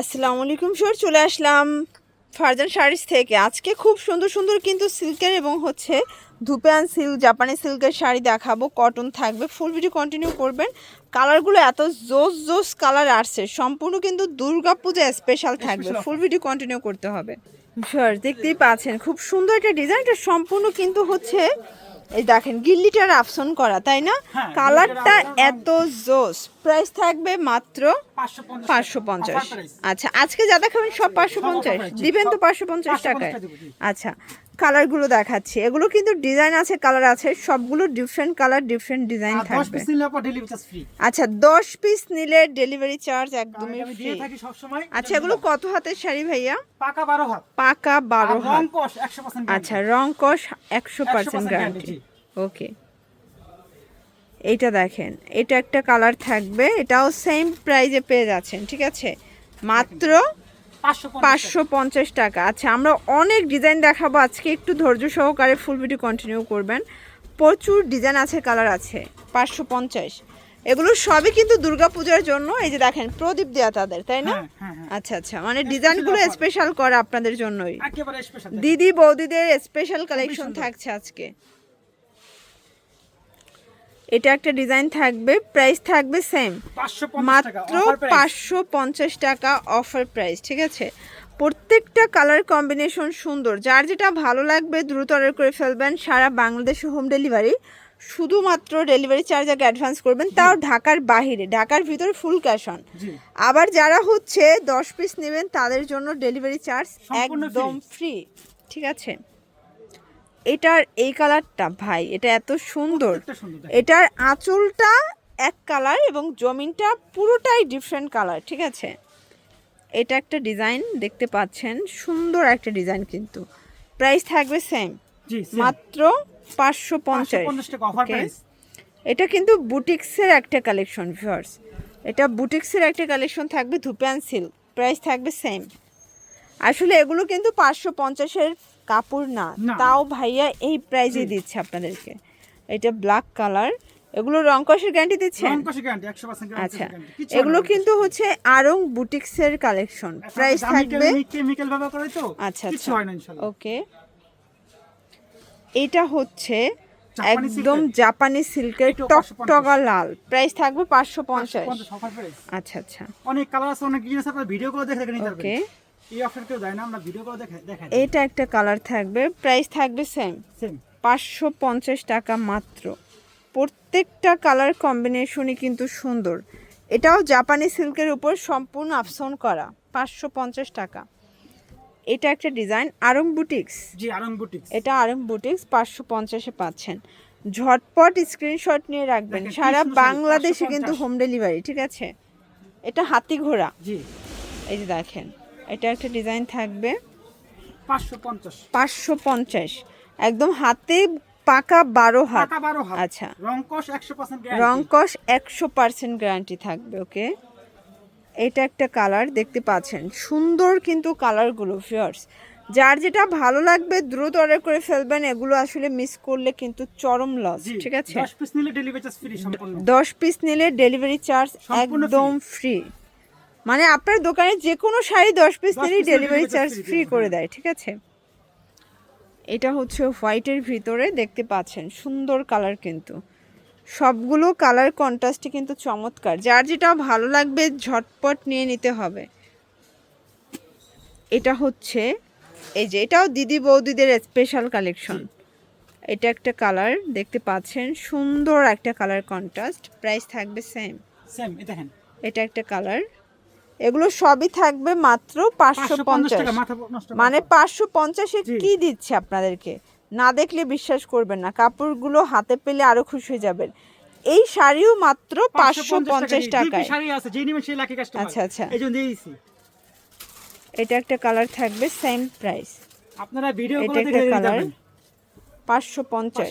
আসসালামু আলাইকুম স্যার চলে আসলাম ফারজান শাড়িস থেকে। আজকে খুব সুন্দর সুন্দর কিন্তু সিল্কের এবং হচ্ছে ধুপেয়ান সিল্ক জাপানি সিল্কের শাড়ি দেখাবো। কটন থাকবে ফুল ভিডিও কন্টিনিউ করবেন। কালারগুলো এত জোস জোস কালার আসছে সম্পূর্ণ কিন্তু দুর্গা পূজা স্পেশাল থাকবে। ফুল ভিডিও কন্টিনিউ করতে হবে। স্যার দেখতেই পাচ্ছেন খুব সুন্দর একটা ডিজাইন এটা সম্পূর্ণ কিন্তু হচ্ছে এই দেখেন গিল্লিটার আপসন করা তাই না? হ্যাঁ, কালারটা এত জোস। প্রাইস থাকবে মাত্র পাঁচশো পঞ্চাশ। আচ্ছা আজকে যা দেখাবেন সব পাঁচশো পঞ্চাশ। দিবেন তো পাঁচশো পঞ্চাশ টাকায়। আচ্ছা কালারগুলো দেখাচ্ছি। এগুলো কিন্তু ডিজাইন আছে কালার আছে সবগুলো ডিফারেন্ট কালার ডিফারেন্ট ডিজাইন থাকবে। পিস নিলে আপনার ডেলিভারি চার্জ ফ্রি আচ্ছা দশ পিস নিলে ডেলিভারি চার্জ একদমই আমি ফ্রি দিয়ে থাকি সবসময়। আচ্ছা এগুলো কত হাতের শাড়ি ভাইয়া? পাকা বারো হাত। পাকা বারো হাত। আচ্ছা রং কস একশো পার্সেন্ট 100% গ্যারান্টি ওকে এইটা দেখেন এটা একটা কালার থাকবে এটাও সেম প্রাইজে পেয়ে যাচ্ছেন ঠিক আছে? মাত্র পাঁচশো পঞ্চাশ। টাকা। আচ্ছা আমরা অনেক ডিজাইন দেখাবো আজকে। একটু ধৈর্য সহকারে ফুল ভিডিও কন্টিনিউ করবেন। প্রচুর ডিজাইন আছে কালার আছে। পাঁচশো পঞ্চাশ। এগুলো সবই কিন্তু দুর্গাপূজার জন্য। এই যে দেখেন প্রদীপ দেয়া তাদের তাই না? হ্যাঁ, হ্যাঁ, হ্যাঁ। আচ্ছা আচ্ছা মানে ডিজাইনগুলো স্পেশাল করা আপনাদের জন্যই। দিদি বৌদিদের স্পেশাল কালেকশন থাকছে আজকে। এটা একটা ডিজাইন থাকবে প্রাইস থাকবে সেম মাত্র পাঁচশো পঞ্চাশ টাকা অফার প্রাইস ঠিক আছে? প্রত্যেকটা কালার কম্বিনেশন সুন্দর। যার যেটা ভালো লাগবে দ্রুত অর্ডার করে ফেলবেন সারা বাংলাদেশে হোম ডেলিভারি শুধুমাত্র ডেলিভারি চার্জ আগে অ্যাডভান্স করবেন তাও ঢাকার বাহিরে ঢাকার ভিতরে ফুল ক্যাশ অন আবার যারা হচ্ছে দশ পিস নেবেন তাদের জন্য ডেলিভারি চার্জ একদম ফ্রি ঠিক আছে? এটার এই কালারটা ভাই এটা এত সুন্দর। এটার আঁচলটা এক কালার এবং জমিনটা পুরোটাই ডিফারেন্ট কালার ঠিক আছে? এটা একটা ডিজাইন দেখতে পাচ্ছেন সুন্দর একটা ডিজাইন কিন্তু। প্রাইস থাকবে সেম জি মাত্র পাঁচশো পঞ্চাশ পঞ্চাশ টাকা অফার প্রাইস এটা কিন্তু বুটিক্সের একটা কালেকশন ভিউয়ার্স এটা বুটিক্সের একটা কালেকশন থাকবে ধুপিয়ান সিল্ক প্রাইস থাকবে সেম আসলে এগুলো কিন্তু পাঁচশো পঞ্চাশের কাপড় না। তাও ভাইয়া এই প্রাইজে দিচ্ছে আপনাদেরকে। এটা ব্ল্যাক কালার এগুলো রং কষের গ্যারান্টি দিচ্ছেন? আচ্ছা। এগুলো কিন্তু হচ্ছে আরং বুটিক্সের কালেকশন প্রাইস থাকবে আচ্ছা আচ্ছা। ওকে। এটা হচ্ছে একদম জাপানি সিল্কের টকটকা লাল। প্রাইস থাকবে পাঁচশো পঞ্চাশ। আচ্ছা আচ্ছা। অনেক কালার আছে অনেক ভিডিও করে দেখে ওকে। এই অফার কেউ দেয় না আমরা ভিডিও করে দেখে দেখাই এটা একটা কালার থাকবে প্রাইস থাকবে সেম সেম পাঁচশো পঞ্চাশ টাকা মাত্র। প্রত্যেকটা কালার কম্বিনেশনই কিন্তু সুন্দর। এটাও জাপানি সিল্কের উপর সম্পূর্ণ আফসন করা পাঁচশো পঞ্চাশ টাকা। এটা একটা ডিজাইন আরং বুটিক্স জি আরং বুটিক্স এটা আরং বুটিক্স পাঁচশো পঞ্চাশে পাচ্ছেন। ঝটপট স্ক্রিনশট নিয়ে রাখবেন। সারা বাংলাদেশে কিন্তু হোম ডেলিভারি ঠিক আছে? এটা হাতি ঘোড়া জি। এই যে দেখেন এটা একটা ডিজাইন থাকবে। পাঁচশো পঞ্চাশ। একদম হাতে পাকা বারো হাত। আচ্ছা। রং কষ একশো পার্সেন্ট একশো গ্যারান্টি থাকবে ওকে? এটা একটা কালার দেখতে পাচ্ছেন। সুন্দর কিন্তু কালারগুলো ফিয়ার্স যার যেটা ভালো লাগবে দ্রুত অর্ডার করে ফেলবেন। এগুলো আসলে মিস করলে কিন্তু চরম লস ঠিক আছে? দশ পিস নিলে ডেলিভারি চার্জ ফ্রি সম্পূর্ণ। দশ পিস নিলে ডেলিভারি চার্জ একদম ফ্রি মানে আপনার দোকানে যে কোনো শাড়ি দশ পিস 10 নিলেই ডেলিভারি চার্জ ফ্রি করে হ্যাঁ। দেয় ঠিক আছে? এটা হচ্ছে হোয়াইটের ভিতরে দেখতে পাচ্ছেন সুন্দর কালার কিন্তু। সবগুলো কালার কন্ট্রাস্টই কিন্তু চমৎকার। যার যেটা ভালো লাগবে ঝটপট নিয়ে নিতে হবে। এটা হচ্ছে এই যে এটাও দিদি বৌদিদের স্পেশাল কালেকশন এটা একটা কালার দেখতে পাচ্ছেন সুন্দর একটা কালার কন্ট্রাস্ট প্রাইস থাকবে সেম সেম এটা একটা কালার এগুলো সবই থাকবে মাত্র পাঁচশো পঞ্চাশ টাকা। মানে পাঁচশো পঞ্চাশে কি দিচ্ছে আপনাদেরকে? না দেখলে বিশ্বাস করবেন না কাপড়গুলো হাতে পেলে আরও খুশি হয়ে যাবেন। এই শাড়িও মাত্র পাঁচশো পঞ্চাশ। টাকায়। কাস্টমার আচ্ছা, আচ্ছা। এটা একটা কালার থাকবে সেম প্রাইস আপনারা ভিডিও এটা একটা কালার। পাঁচশো পঞ্চাশ।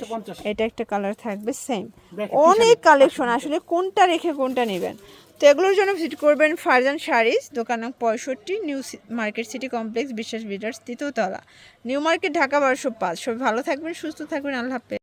এটা একটা কালার থাকবে সেম অনেক কালেকশন আসলে কোনটা রেখে কোনটা নেবেন। তো এগুলোর জন্য ভিজিট করবেন ফারজান শাড়িজ দোকান নাম পঁয়ষট্টি, new market city complex, Biswas builders তৃতীয়তলা new market, Dhaka বারোশো পাঁচ। সবাই ভালো থাকবেন, সুস্থ থাকবেন, আল্লাহ হাফেজ।